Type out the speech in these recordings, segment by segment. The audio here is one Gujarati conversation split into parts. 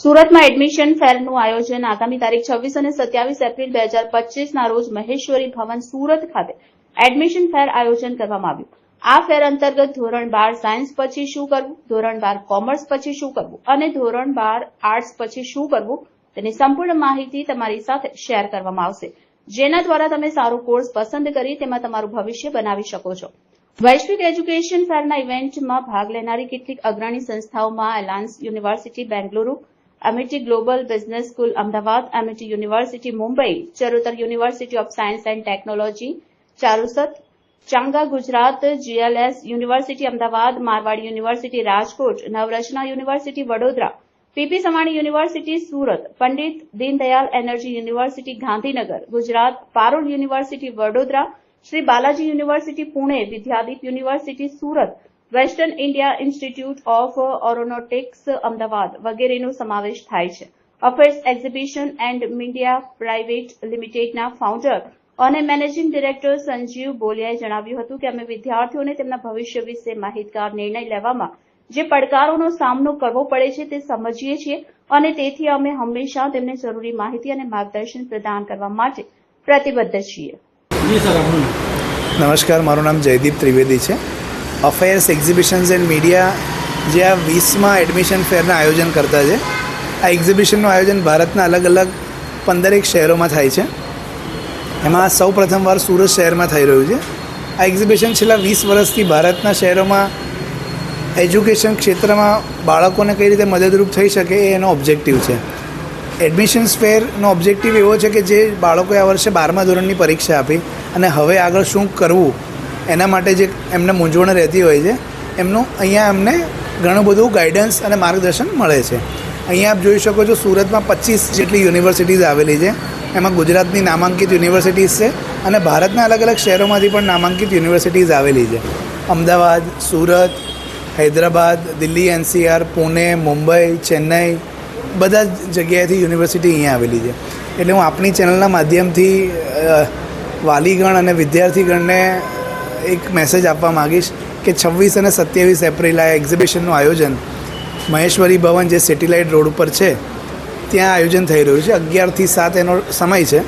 સુરતમાં એડમિશન ફેરનું આયોજન આગામી તારીખ છવ્વીસ અને સત્યાવીસ એપ્રિલ બે હજાર પચીસના રોજ મહેશ્વરી ભવન સુરત ખાતે એડમિશન ફેર આયોજન કરવામાં આવ્યું. આ ફેર અંતર્ગત ધોરણ બાર સાયન્સ પછી શું કરવું, ધોરણ બાર કોમર્સ પછી શું કરવું અને ધોરણ બાર આર્ટ્સ પછી શું કરવું, તેની સંપૂર્ણ માહિતી તમારી સાથે શેર કરવામાં આવશે. જેના દ્વારા તમે સારો કોર્સ પસંદ કરી તેમાં તમારું ભવિષ્ય બનાવી શકો છો. વૈશ્વિક એજ્યુકેશન ફેરના ઇવેન્ટમાં ભાગ લેનારી કેટલીક અગ્રણી સંસ્થાઓમાં Alliance University Bengaluru Amity Global Business School Ahmedabad Amity University Mumbai Charotar University of Science and Technology Charusat Changa Gujarat GLS University Ahmedabad Marwad University Rajkot Navrachana University Vadodara PP Savani University Surat Pandit Deendayal Energy University Gandhinagar Gujarat Parul University Vadodara Shri Balaji University Pune Vidyadeep University Surat Western India Institute of Aeronautics Ahmedabad વગેરેનો સમાવેશ થાય છે. Affairs exhibition and media private લિમિટેડના ફાઉન્ડર અને મેનેજિંગ ડિરેક્ટર સંજીવ બોલિયાએ જણાવ્યું હતું કે અમે વિદ્યાર્થીઓને તેમના ભવિષ્ય વિશે માહિતગાર નિર્ણય લેવામાં જે પડકારોનો સામનો કરવો પડે છે તે સમજીએ છીએ અને તેથી અમે હંમેશા તેમને જરૂરી માહિતી અને માર્ગદર્શન પ્રદાન કરવા માટે પ્રતિબદ્ધ છીએ. નમસ્કાર મારું નામ જયદીપ ત્રિવેદી છે. અફેર્સ એક્ઝિબિશન્સ એન્ડ મીડિયા જે આ વીસમાં એડમિશન ફેરના આયોજન કરતા છે. આ એક્ઝિબિશનનું આયોજન ભારતના અલગ અલગ પંદરેક શહેરોમાં થાય છે. એમાં સૌ પ્રથમવાર સુરત શહેરમાં થઈ રહ્યું છે. આ એક્ઝિબિશન છેલ્લા વીસ વર્ષથી ભારતના શહેરોમાં એજ્યુકેશન ક્ષેત્રમાં બાળકોને કઈ રીતે મદદરૂપ થઈ શકે એ એનો ઓબ્જેક્ટિવ છે. એડમિશન્સ ફેરનો ઓબ્જેક્ટિવ એવો છે કે જે બાળકોએ આ વર્ષે બારમા ધોરણની પરીક્ષા આપી અને હવે આગળ શું કરવું એના માટે જે એમને મૂંઝવણ રહેતી હોય છે, એમનું અહીંયા એમને ઘણું બધું ગાઈડન્સ અને માર્ગદર્શન મળે છે. અહીંયા આપ જોઈ શકો છો સુરતમાં પચીસ જેટલી યુનિવર્સિટીઝ આવેલી છે. એમાં ગુજરાતની નામાંકિત યુનિવર્સિટીઝ છે અને ભારતના અલગ અલગ શહેરોમાંથી પણ નામાંકિત યુનિવર્સિટીઝ આવેલી છે. અમદાવાદ, સુરત, હૈદરાબાદ, દિલ્હી, એનસીઆર, પુણે, મુંબઈ, ચેન્નઈ બધા જ જગ્યાએથી યુનિવર્સિટી અહીંયા આવેલી છે. એટલે હું આપણી ચેનલના માધ્યમથી વાલીગણ અને વિદ્યાર્થીગણને એક મેસેજ આપવા માગીશ કે છવ્વીસ અને સત્યાવીસ એપ્રિલ આ એક્ઝિબિશનનું આયોજન મહેશ્વરી ભવન જે સેટેલાઇટ રોડ ઉપર છે, ત્યાં આયોજન થઈ રહ્યું છે. અગિયારથી સાત એનો સમય છે.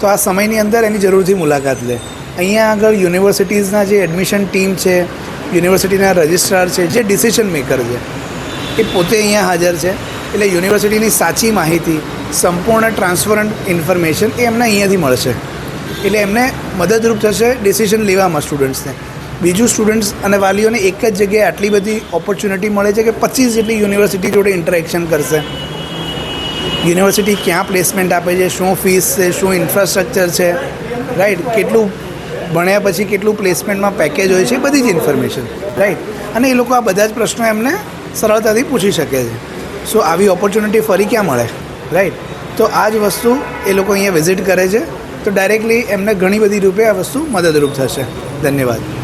તો આ સમયની અંદર એની જરૂરથી મુલાકાત લે. અહીંયા આગળ યુનિવર્સિટીઝના જે એડમિશન ટીમ છે યુનિવર્સિટીના રજિસ્ટ્રાર છે, જે ડિસિશન મેકર છે, એ પોતે અહીંયા હાજર છે. એટલે યુનિવર્સિટીની સાચી માહિતી, સંપૂર્ણ ટ્રાન્સપરન્ટ ઇન્ફોર્મેશન એ એમને અહીંયાથી મળશે. એટલે એમને મદદરૂપ થશે ડિસિઝન લેવામાં સ્ટુડન્ટ્સને બીજું સ્ટુડન્ટ્સ અને વાલીઓને એક જ જગ્યાએ આટલી બધી ઓપોર્ચ્યુનિટી મળે છે કે પચીસ જેટલી યુનિવર્સિટી જોડે ઇન્ટરેક્શન કરશે. યુનિવર્સિટી ક્યાં પ્લેસમેન્ટ આપે છે, શું ફીસ છે, શું ઇન્ફ્રાસ્ટ્રક્ચર છે રાઈટ કેટલું ભણ્યા પછી કેટલું પ્લેસમેન્ટમાં પેકેજ હોય છે બધી જ ઇન્ફોર્મેશન રાઈટ અને એ લોકો આ બધા જ પ્રશ્નો એમને સરળતાથી પૂછી શકે છે. સો આવી ઓપોર્ચ્યુનિટી ફરી ક્યાં મળે રાઈટ તો આ જ વસ્તુ એ લોકો અહીંયા વિઝિટ કરે છે. તો ડાયરેક્ટલી એમને ઘણી બધી રૂપે આ વસ્તુ મદદરૂપ થશે. ધન્યવાદ.